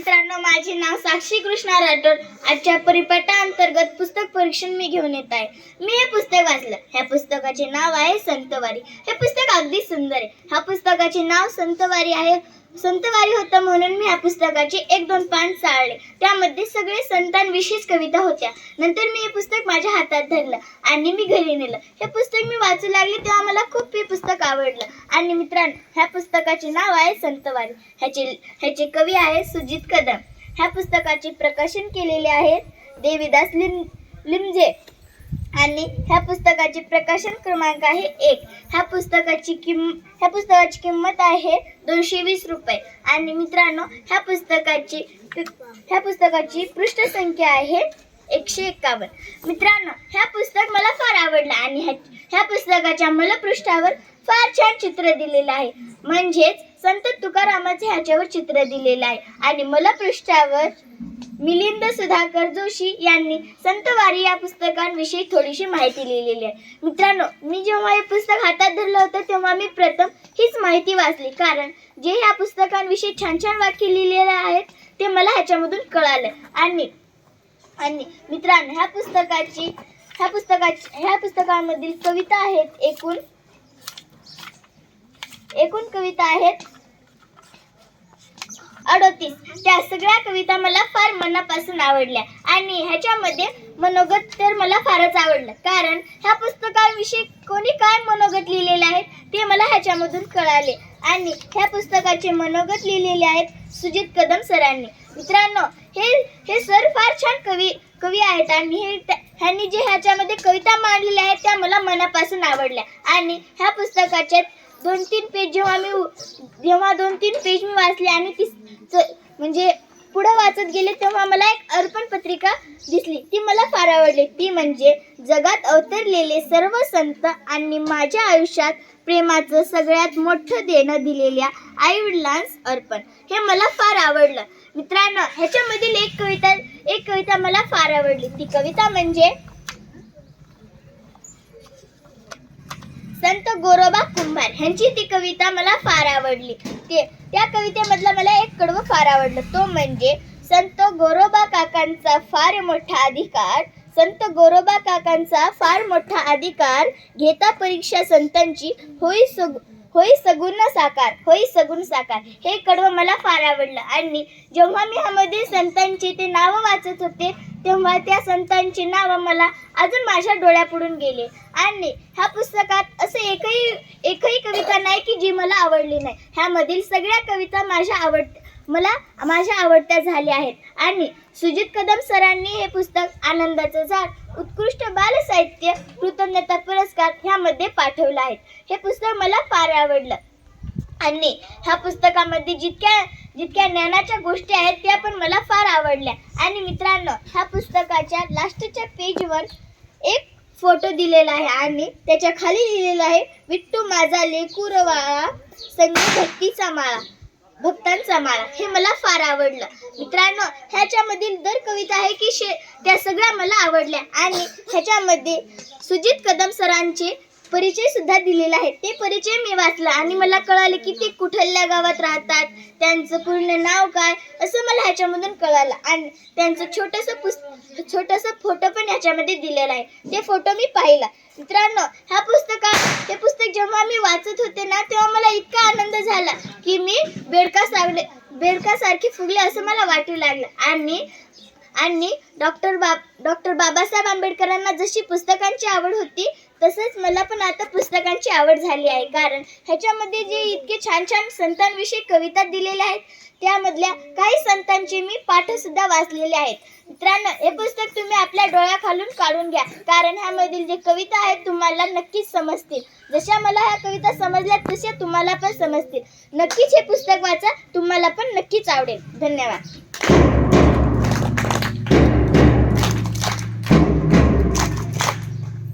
मित्रांनो माझे नाव साक्षी कृष्णा राठोड. आजच्या परिपाठा अंतर्गत पुस्तक परीक्षण मी घेऊन येत आहे. मी हे पुस्तक वाचलं. ह्या पुस्तकाचे नाव आहे संतवारी. हे पुस्तक अगदी सुंदर आहे. ह्या पुस्तकाचे नाव संतवारी आहे. संतवारी होतं म्हणून मी ह्या पुस्तकाचे एक दोन पान चाळले. त्यामध्ये सगळे संतांविषयीच कविता होत्या. नंतर मी हे पुस्तक माझ्या हातात धरलं आणि मी घरी नेलं. हे पुस्तक मी वाचू लागले तेव्हा मला खूप हे पुस्तक आवडलं. आणि मित्रांनो ह्या पुस्तकाचे नाव आहे संतवारी. ह्याचे ह्याचे कवी आहे सुजित कदम. ह्या पुस्तकाचे प्रकाशन केलेले आहे देवीदास लिम लिमजे. आणि ह्या पुस्तकाचे प्रकाशन क्रमांक आहे एक. ह्या पुस्तकाची किम ह्या पुस्तकाची किंमत आहे दोनशे वीस रुपये. आणि मित्रांनो ह्या पुस्तकाची ह्या पुस्तकाची पृष्ठसंख्या आहे एकशे एक्कावन्न मित्रांनो ह्या पुस्तक मला फार आवडलं आणि ह्या ह्या पुस्तकाच्या मलपृष्ठावर फार छान चित्र दिलेलं आहे. म्हणजेच संत तुकारामाचे ह्याच्यावर चित्र दिलेलं आहे. आणि मलपृष्ठावर मिलिंद सुधाकर जोशी यांनी संतवारी या पुस्तकांविषयी थोडीशी माहिती लिहिलेली आहे. मित्रांनो मी जेव्हा हे पुस्तक हातात धरलं होतं तेव्हा मी प्रथम हीच माहिती वाचली. कारण जे ह्या पुस्तकांविषयी छान छान वाक्य लिहिलेले आहेत ते मला ह्याच्यामधून कळालं. आणि आणि मित्रांनो ह्या पुस्तकाची ह्या पुस्तकाची ह्या पुस्तकामधील कविता आहेत एकूण एकूण कविता आहेत अडोतीस. त्या सगळ्या कविता मला फार मनापासून आवडल्या. आणि ह्याच्यामध्ये मनोगत तर मला फारच आवडलं. कारण ह्या पुस्तकाविषयी कोणी काय मनोगत लिहिलेले आहेत ते मला ह्याच्यामधून कळाले. आणि ह्या पुस्तकाचे मनोगत लिहिलेले आहेत सुजित कदम सरांनी. मित्रांनो हे हे सर फार छान कवी कवी आहेत आणि हे त्या- ह्यांनी जे ह्याच्यामध्ये कविता मांडलेल्या आहेत त्या मला मनापासून आवडल्या. आणि ह्या पुस्तकाच्या दोन तीन पेज जेव्हा मी जेव्हा दोन तीन पेज मी वाचले आणि ती च- म्हणजे पुढे वाचत गेले तेव्हा मला एक अर्पण पत्रिका दिसली. ती मला फार आवडली. ती म्हणजे जगात अवतरलेले सर्व संत आणि माझ्या आयुष्यात प्रेमाचं सगळ्यात मोठं देणं दिलेल्या आई वडिलांस अर्पण. हे मला फार आवडलं. मित्रांनो ह्याच्यामधील एक कविता एक कविता मला फार आवडली. ती कविता म्हणजे संत गोरोबा कुंभार. ह्यांची ती कविता मला फार आवडली. ते त्या कवितेमधला मला एक कडवं फार आवडलं. तो म्हणजे संत गोरोबा काकांचा फार मोठा अधिकार संत गोरोबा काकांचा फार मोठा अधिकार घेता परीक्षा संतांची होई सग होई सगुण साकार होई सगुण साकार. हे कडवं मला फार आवडलं. आणि जेव्हा मी ह्यामध्ये संतांची ते नावं वाचत होते तेव्हा त्या संतांची नावं मला अजून माझ्या डोळ्यापुढून गेले. आणि ह्या पुस्तकात असं एकही एकही कविता नाही की जी मला आवडली नाही. ह्यामधील सगळ्या कविता माझ्या आवड मला माझ्या आवडत्या झाल्या आहेत. आणि सुजित कदम सरांनी हे पुस्तक आनंदाचं झाड उत्कृष्ट बालसाहित्य कृतज्ञता पुरस्कार ह्यामध्ये पाठवलं आहे. हे पुस्तक मला फार आवडलं. आणि ह्या पुस्तकामध्ये जितक्या जितक्या ज्ञानाच्या गोष्टी आहेत त्या पण मला फार आवडल्या. आणि मित्रांनो ह्या पुस्तकाच्या लास्टच्या पेजवर एक फोटो दिलेला आहे आणि त्याच्याखाली लिहिलेलं आहे विट्टू माझा लेकुरवाळा संगीत भक्तीचा माळा भक्तांचा माळा. हे मला फार आवडलं. मित्रांनो ह्याच्यामधील दर कविता आहे की शे त्या सगळ्या मला आवडल्या. आणि ह्याच्यामध्ये सुजित कदम सरांचे परिचय सुद्धा दिलेला आहे. ते परिचय मी वाचला आणि मला कळाले की ते कुठल्या गावात राहतात त्यांचं पूर्ण नाव काय असं मला ह्याच्यामधून कळालं. आणि त्यांचं छोटंसं पुस्त छोटंसं फोटो पण ह्याच्यामध्ये दिलेला आहे. ते फोटो मी पाहिला. मित्रांनो ह्या पुस्तका हे पुस्तक जेव्हा मी वाचत होते ना तेव्हा मला इतका आनंद झाला की मी बेडका सावले बेडकासारखी फुगले असं मला वाटू लागलं. आणि आणि डॉक्टर बाब डॉक्टर बाबासाहेब आंबेडकरांना जशी पुस्तकांची आवड होती तसंच मला पण आता पुस्तकांची आवड झाली आहे. कारण ह्याच्यामध्ये जे इतके छान छान संतांविषयी कविता दिलेल्या आहेत त्यामधल्या काही संतांचे मी पाठसुद्धा वाचलेले आहेत. मित्रांनो हे पुस्तक तुम्ही आपल्या डोळ्याखालून काढून घ्या. कारण ह्यामधील जे कविता आहेत तुम्हाला नक्कीच समजतील. जशा मला ह्या कविता समजल्या तशा तुम्हाला पण समजतील. नक्कीच हे पुस्तक वाचा तुम्हाला पण नक्कीच आवडेल. धन्यवाद.